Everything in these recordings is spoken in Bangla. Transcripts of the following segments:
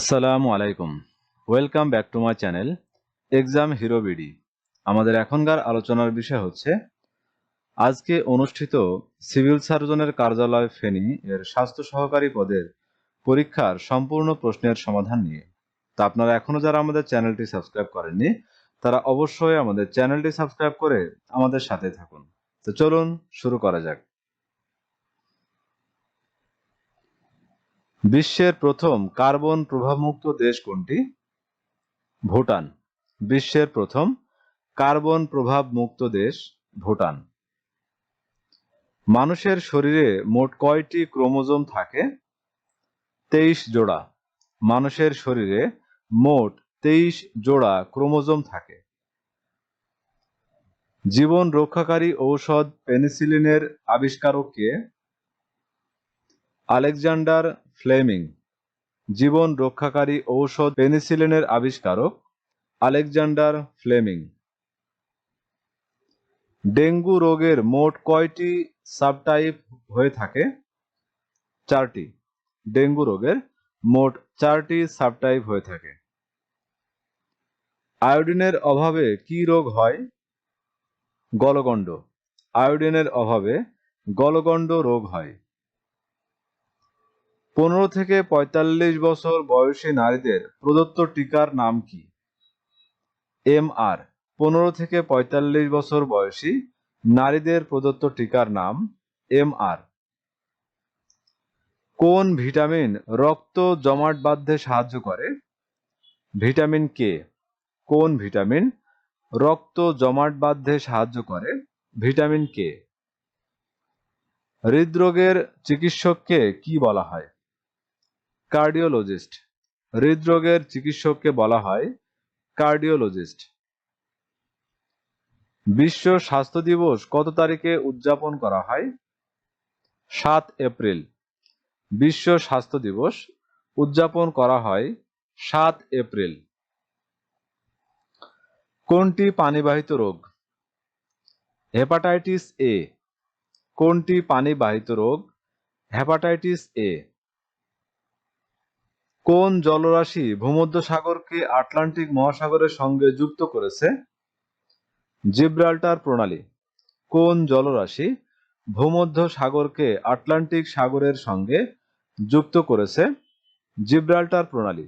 আসসালামু আলাইকুম welcome back to my channel exam hero BD আমাদের এখনকার আলোচনার বিষয় হচ্ছে আজকে অনুষ্ঠিত সিভিল সার্জনের কার্যালয় ফেনী এর স্বাস্থ্য সহকারী পদের পরীক্ষার সম্পূর্ণ প্রশ্নের সমাধান নিয়ে তা আপনারা এখনও যারা আমাদের চ্যানেলটি সাবস্ক্রাইব করেননি তারা অবশ্যই আমাদের চ্যানেলটি সাবস্ক্রাইব করে আমাদের সাথে থাকুন তো চলুন শুরু করা যাক বিশ্বের প্রথম কার্বন প্রভাবমুক্ত দেশ কোনটি ভুটান বিশ্বের প্রথম কার্বন প্রভাব মুক্ত দেশ ভুটান মানুষের শরীরে মোট কয়টি ক্রোমোজোম থাকে তেইশ জোড়া মানুষের শরীরে মোট তেইশ জোড়া ক্রোমোজোম থাকে জীবন রক্ষাকারী ঔষধ পেনিসিলিনের আবিষ্কারককে আলেকজান্ডার ফ্লেমিং জীবন রক্ষাকারী ঔষধ পেনিসিলিনের আবিষ্কারক আলেকজান্ডার ফ্লেমিং ডেঙ্গু রোগের মোট কয়টি সাবটাইপ হয়ে থাকে চারটি ডেঙ্গু রোগের মোট চারটি সাবটাইপ হয়ে থাকে আয়োডিনের অভাবে কি রোগ হয় গলগণ্ড আয়োডিনের অভাবে গলগণ্ড রোগ হয় পনেরো থেকে ৪৫ বছর বয়সী নারীদের প্রদত্ত টিকার নাম কি এম আর পনেরো থেকে ৪৫ বছর বয়সী নারীদের প্রদত্ত টিকার নাম এম আর কোন ভিটামিন রক্ত জমাট বাঁধতে সাহায্য করে ভিটামিন কে কোন ভিটামিন রক্ত জমাট বাঁধতে সাহায্য করে ভিটামিন কে হৃদরোগের চিকিৎসককে কি বলা হয় কার্ডিওলজিস্ট হৃদরোগের চিকিৎসককে বলা হয় কার্ডিওলজিস্ট বিশ্ব স্বাস্থ্য দিবস কত তারিখে উদযাপন করা হয় সাত এপ্রিল বিশ্ব স্বাস্থ্য দিবস উদযাপন করা হয় সাত এপ্রিল কোনটি পানিবাহিত রোগ হেপাটাইটিস এ কোনটি পানিবাহিত রোগ হেপাটাইটিস এ কোন জলরাশি ভূমধ্যসাগরকে আটলান্টিক মহাসাগরের সঙ্গে যুক্ত করেছে জিব্রাল্টার প্রণালী কোন জলরাশি ভূমধ্য সাগরকে আটলান্টিক সাগরের সঙ্গে যুক্ত করেছে জিব্রাল্টার প্রণালী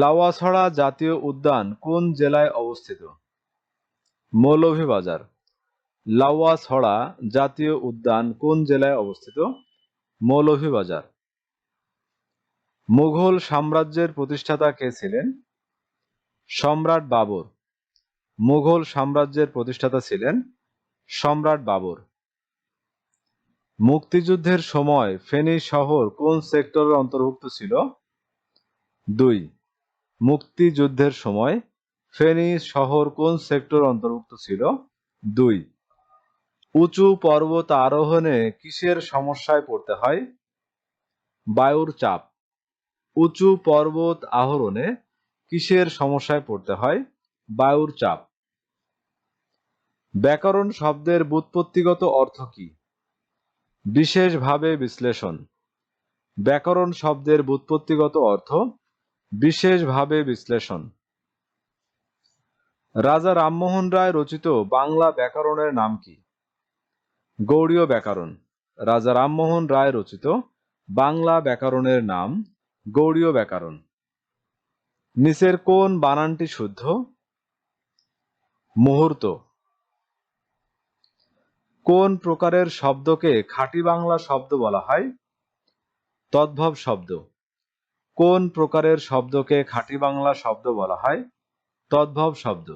লাওয়াছড়া জাতীয় উদ্যান কোন জেলায় অবস্থিত মৌলভীবাজার লাওয়াছড়া জাতীয় উদ্যান কোন জেলায় অবস্থিত মৌলভীবাজার মুঘল সাম্রাজ্যের প্রতিষ্ঠাতা কে ছিলেন সম্রাট বাবর মুঘল সাম্রাজ্যের প্রতিষ্ঠাতা ছিলেন সম্রাট বাবর মুক্তিযুদ্ধের সময় ফেনী শহর কোন সেক্টরের অন্তর্ভুক্ত ছিল দুই মুক্তিযুদ্ধের সময় ফেনী শহর কোন সেক্টর অন্তর্ভুক্ত ছিল দুই উঁচু পর্বত আরোহণে কিসের সমস্যায় পড়তে হয় বায়ুর চাপ উঁচু পর্বত আহরণে কিসের সমস্যায় পড়তে হয় বায়ুর চাপ ব্যাকরণ শব্দের বুৎপত্তিগত অর্থ কি বিশেষভাবে বিশ্লেষণ ব্যাকরণ শব্দের বুৎপত্তিগত অর্থ বিশেষভাবে বিশ্লেষণ রাজা রামমোহন রায় রচিত বাংলা ব্যাকরণের নাম কি গৌড়ীয় ব্যাকরণ রাজা রামমোহন রায় রচিত বাংলা ব্যাকরণের নাম গৌড়ীয় ব্যাকরণ নিচের কোন বানানটি শুদ্ধ মুহূর্ত কোন প্রকারের শব্দকে খাটি বাংলা শব্দ বলা হয় তদ্ভব শব্দ কোন প্রকারের শব্দকে খাটি বাংলা শব্দ বলা হয় তদ্ভব শব্দ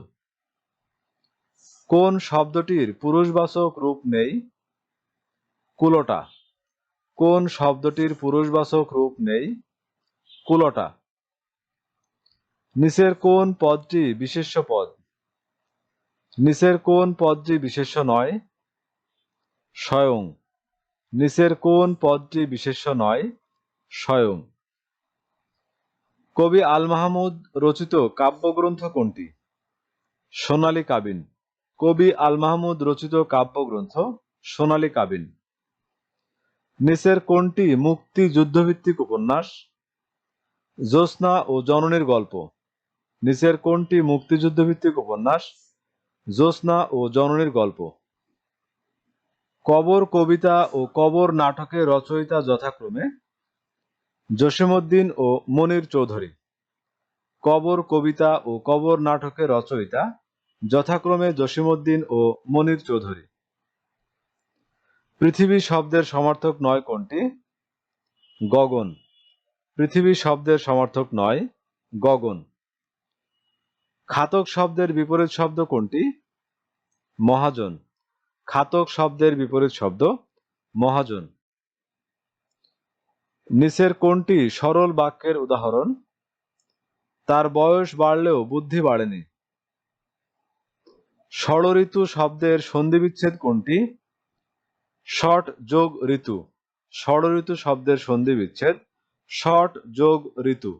কোন শব্দটির পুরুষবাচক রূপ নেই কুলোটা কোন শব্দটির পুরুষবাচক রূপ নেই কুলটা নিচের কোন পদটি বিশেষ্য পদ নিচের কোন পদটি বিশেষ্য নয় স্বয়ং নিচের কোন পদটি বিশেষ্য নয় স্বয়ং কবি আল মাহমুদ রচিত কাব্যগ্রন্থ কোনটি সোনালী কাবিন কবি আল মাহমুদ রচিত কাব্যগ্রন্থ সোনালী কাবিন নিচের কোনটি মুক্তি যুদ্ধভিত্তিক উপন্যাস জোসনা ও জননীর গল্প নিচের কোনটি মুক্তিযুদ্ধভিত্তিক উপন্যাস জ্যোৎস্না ও জননীর গল্প কবর কবিতা ও কবর নাটকে রচয়িতা যথাক্রমে জসিমুদ্দিন ও মনির চৌধুরী কবর কবিতা ও কবর নাটকে রচয়িতা যথাক্রমে জসিমুদ্দিন ও মনির চৌধুরী পৃথিবী শব্দের সমার্থক নয় কোনটি গগন পৃথিবী শব্দের সমর্থক নয় গগন খাতক শব্দের বিপরীত শব্দ কোনটি মহাজন খাতক শব্দের বিপরীত শব্দ মহাজন নিচের কোনটি সরল বাক্যের উদাহরণ তার বয়স বাড়লেও বুদ্ধি বাড়েনি ষড় ঋতু শব্দের সন্ধিবিচ্ছেদ কোনটি ষট যোগ ঋতু ষড় ঋতু শব্দের সন্ধিবিচ্ছেদ শট যোগ ঋতু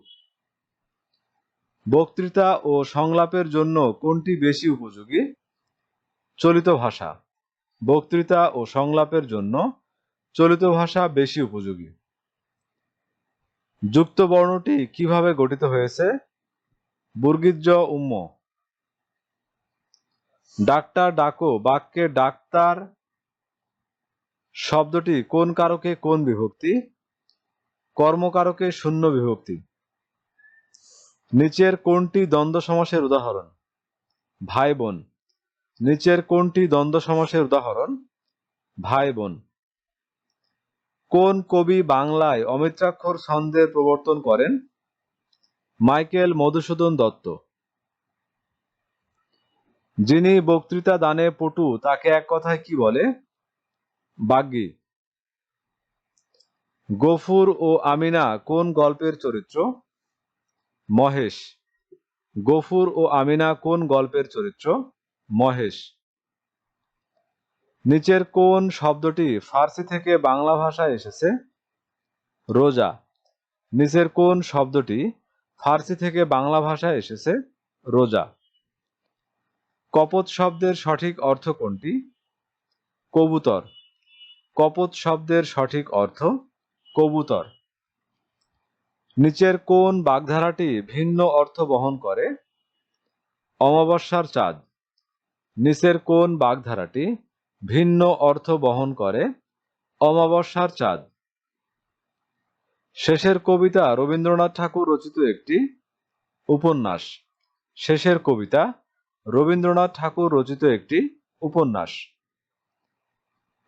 বক্তৃতা ও সংলাপের জন্য কোনটি বেশি উপযোগী চলিত ভাষা বক্তৃতা ও সংলাপের জন্য চলিত ভাষা বেশি উপযোগী যুক্ত বর্ণটি কিভাবে গঠিত হয়েছে বুর্গিজ উম্ম ডাক্তার ডাকো বাক্যে ডাক্তার শব্দটি কোন কারকে কোন বিভক্তি কর্মকারকে শূন্য বিভক্তি নিচের কোনটি দ্বন্দ্ব সমাসের উদাহরণ ভাই বোন নিচের কোনটি দ্বন্দ্ব সমাসের উদাহরণ ভাই বোন কোন কবি বাংলায় অমিত্রাক্ষর ছন্দের প্রবর্তন করেন মাইকেল মধুসূদন দত্ত যিনি বক্তৃতা দানে পটু তাকে এক কথায় কি বলে বাগ্যী গফুর ও আমিনা কোন গল্পের চরিত্র মহেশ গফুর ও আমিনা কোন গল্পের চরিত্র মহেশ নিচের কোন শব্দটি ফার্সি থেকে বাংলা ভাষায় এসেছে রোজা নিচের কোন শব্দটি ফার্সি থেকে বাংলা ভাষায় এসেছে রোজা কপত শব্দের সঠিক অর্থ কোনটি কবুতর কপত শব্দের সঠিক অর্থ কবুতর নিচের কোন বাগধারাটি ভিন্ন অর্থ বহন করে অমাবস্যার চাঁদ নিচের কোন বাগধারাটি ভিন্ন অর্থ বহন করে অমাবস্যার চাঁদ শেষের কবিতা রবীন্দ্রনাথ ঠাকুর রচিত একটি উপন্যাস শেষের কবিতা রবীন্দ্রনাথ ঠাকুর রচিত একটি উপন্যাস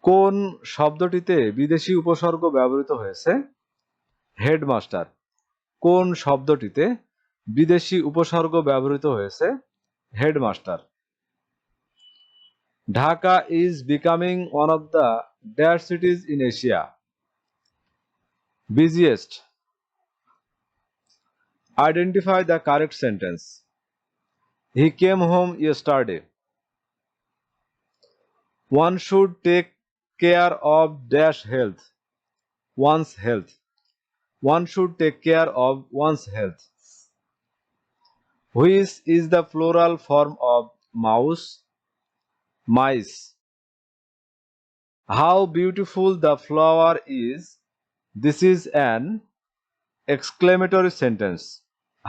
কোন শব্দটিতে বিদেশি উপসর্গ ব্যবহৃত হয়েছে হেডমাস্টার কোন শব্দটিতে বিদেশি উপসর্গ ব্যবহৃত হয়েছে headmaster Dhaka is becoming one of the dash cities in Asia biggest identify the correct sentence he came home ইয়ে star one should take care of dash health, one's health. One should take care of one's health. Which is the plural form of mouse? Mice. How beautiful the flower is. This is an exclamatory sentence.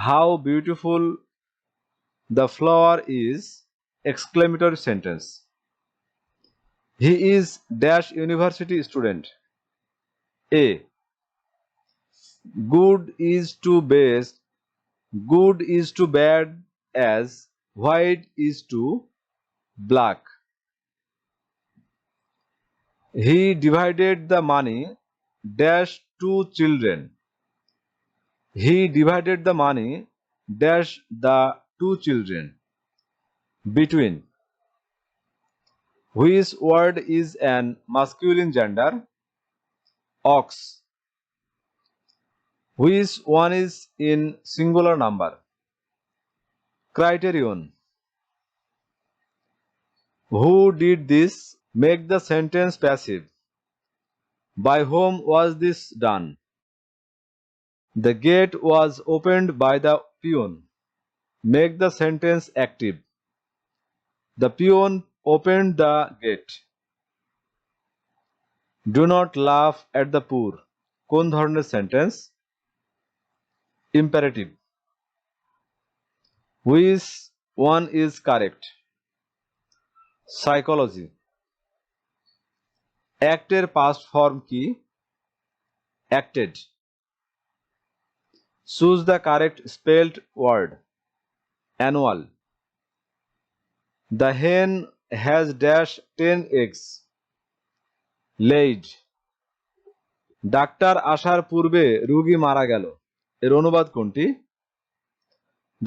How beautiful the flower is. Exclamatory sentence. He is dash university student. A. Good is to best, good is to bad as, white is to black. He divided the money dash to children. He divided the money dash the two children. Between. Which word is an masculine gender? Ox. Which one is in singular number? Criterion. Who did this? Make the sentence passive. By whom was this done? The gate was opened by the peon. Make the sentence active. The peon open the gate do not love at the poor কোন ধরনের sentence imperative which one is correct psychology অ্যাক্টের past form কি acted choose the correct spelled word annual the hen has dash 10 eggs laid doctor আসার পূর্বে রুগী মারা গেল এর অনুবাদ কোনটি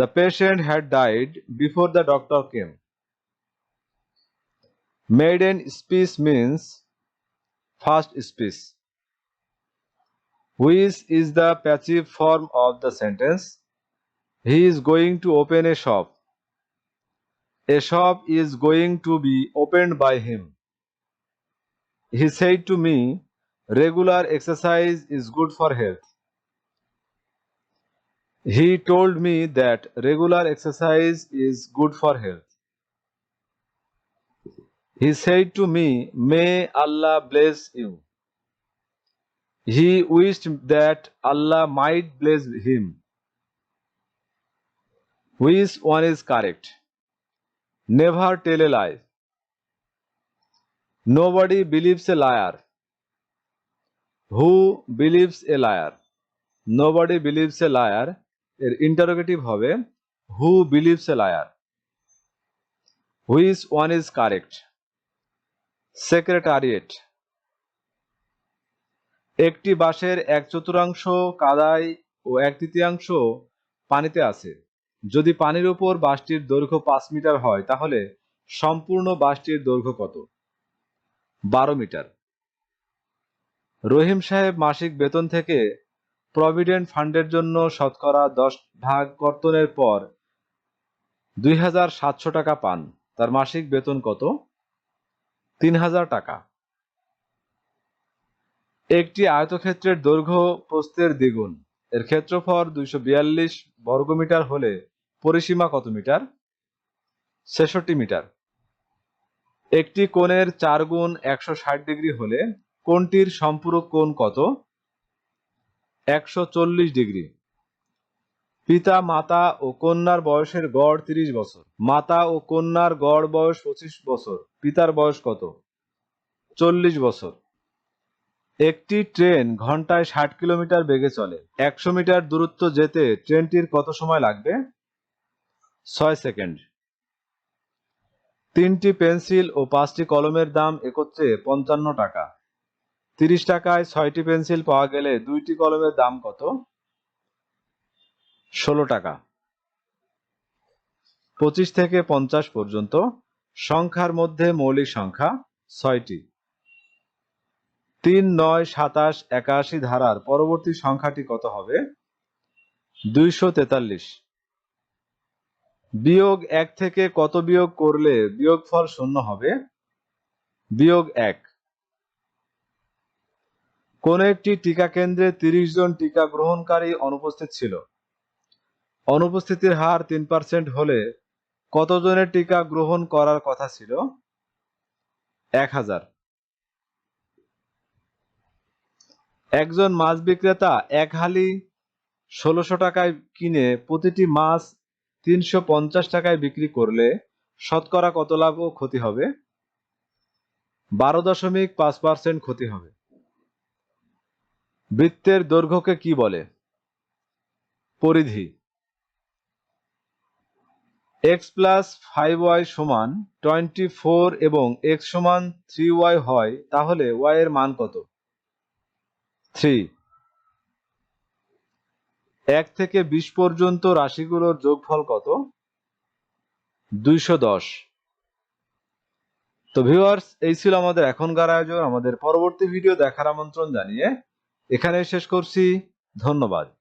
the patient had died before the doctor came made an speech means first speech which is the passive form of the sentence he is going to open a shop A shop is going to be opened by him. He said to me, Regular exercise is good for health. He told me that regular exercise is good for health. He said to me, May Allah bless you. He wished that Allah might bless him. Which one is correct? Never tell lie nobody believes a liar who believes a liar body believes a liar এর ইন্টারোগেটিভ হবে who believes a liar which one is correct secretariat একটি বাঁশের এক চতুর্থাংশ কাদায় ও এক তৃতীয়াংশ পানিতে আছে যদি পানির উপর বাসটির দৈর্ঘ্য পাঁচ মিটার হয় তাহলে সম্পূর্ণ বাসটির দৈর্ঘ্য কত বারো মিটার রহিম সাহেব মাসিক বেতন থেকে প্রভিডেন্ট ফান্ডের জন্য শতকরা দশ ভাগ কর্তনের পর দুই হাজার সাতশো টাকা পান তার মাসিক বেতন কত তিন হাজার টাকা একটি আয়তক্ষেত্রের দৈর্ঘ্য প্রস্থের দ্বিগুণ এর ক্ষেত্রফল দুইশো বিয়াল্লিশ বর্গমিটার হলে পরিসীমা কত মিটার ছেষট্টি মিটার একটি কোণের চার গুণ একশো ষাট ডিগ্রি হলে কোণটির সম্পূরক কোণ কত একশো চল্লিশ ডিগ্রি পিতা মাতা ও কন্যার বয়সের গড় তিরিশ বছর মাতা ও কন্যার গড় বয়স পঁচিশ বছর পিতার বয়স কত চল্লিশ বছর একটি ট্রেন ঘন্টায় ষাট কিলোমিটার বেগে চলে একশো মিটার দূরত্ব যেতে ট্রেনটির কত সময় লাগবে ছয় সেকেন্ড তিনটি পেন্সিল ও পাঁচটি কলমের দাম একত্রে পঞ্চান্ন টাকা তিরিশ টাকায় ছয়টি পেন্সিল পাওয়া গেলে দুইটি কলমের দাম কত ষোলো টাকা পঁচিশ থেকে পঞ্চাশ পর্যন্ত সংখ্যার মধ্যে মৌলিক সংখ্যা ছয়টি তিন নয় সাতাশ একাশি ধারার পরবর্তী সংখ্যাটি কত হবে দুইশো তেতাল্লিশ বিয়োগ এক থেকে কত বিয়োগ করলে বিয়োগ ফল শূন্য হবে বিয়োগ এক কোন একটি টিকা কেন্দ্রে তিরিশ জন টিকা গ্রহণকারী অনুপস্থিত ছিল অনুপস্থিতির হার তিন পার্সেন্ট হলে কতজনের টিকা গ্রহণ করার কথা ছিল এক হাজার একজন মাছ বিক্রেতা এক হালি ষোলোশো টাকায় কিনে প্রতিটি মাছ তিনশো পঞ্চাশ টাকায় বিক্রি করলে শতকরা কত লাভ ও ক্ষতি হবে বারো দশমিক পাঁচ পার্সেন্ট ক্ষতি হবে বৃত্তের দৈর্ঘ্যকে কি বলে পরিধি এক্স প্লাস ফাইভ ওয়াই সমান টোয়েন্টি ফোর এবং এক্স সমান থ্রি ওয়াই হয় তাহলে ওয়াই এর মান কত থ্রি এক থেকে বিশ পর্যন্ত রাশিগুলোর যোগফল কত দুইশো দশ তো ভিউয়ার্স এই ছিল আমাদের এখনকার আয়োজন আমাদের পরবর্তী ভিডিও দেখার আমন্ত্রণ জানিয়ে এখানে শেষ করছি ধন্যবাদ